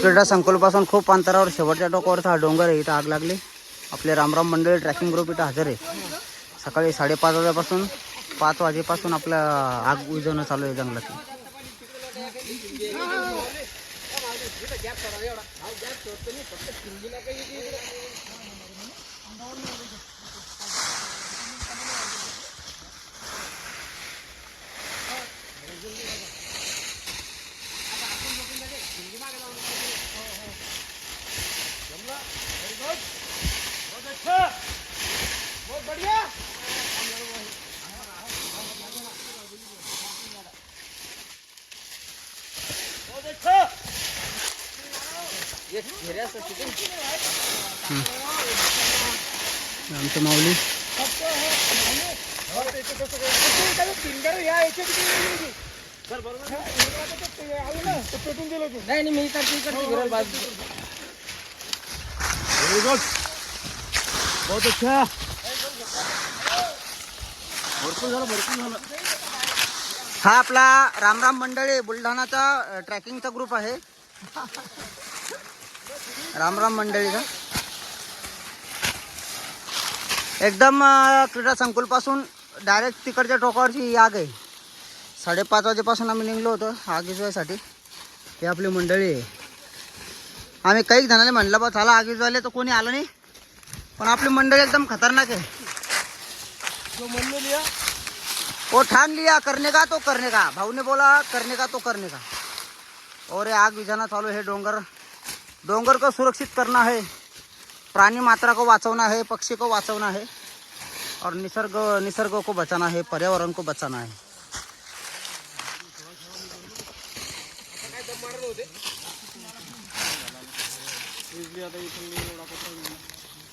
क्रीडा संकुलपासून खूप अंतरावर शेवटच्या टोकावरचा हा डोंगर आहे. इथं आग लागली. आपले रामराम मंडळी ट्रॅकिंग ग्रुप इथं हजर आहे. सकाळी साडेपाच वाजेपासून पाच वाजेपासून आपलं आग विझवणं चालू आहे जंगलात. आमचं माऊली. नाही नाही मी इकडची इकडची विरल बाजू वेरी गुड बहुत अच्छा. भरपूर झालं भरपूर झालं. हा आपला रामराम मंडळी बुलढाणाचा ट्रॅकिंगचा ग्रुप आहे. रामराम मंडळीचा एकदम अ, क्रीडा संकुलपासून डायरेक्ट तिकडच्या टोकावरची आग आहे. साडेपाच वाजेपासून आम्ही निघलो होतो आग विजवायसाठी हे आपली मंडळी आहे. आम्ही काही जणांना म्हणलं बा चला आग विजवायला तर कोणी आलं नाही. पण आपली मंडळी एकदम खतरनाक आहे. जो मन में लिया. वो ठान लिया करने का तो करने का? भाऊ ने बोला करने का तो करने का? और आग विझाना चालू है डोंगर. डोंगर को सुरक्षित करना है, प्राणी मात्रा को बचाना है, पक्षी को बचाना है, और निसर्ग निसर्ग को बचाना है, पर्यावरण को बचाना है। आता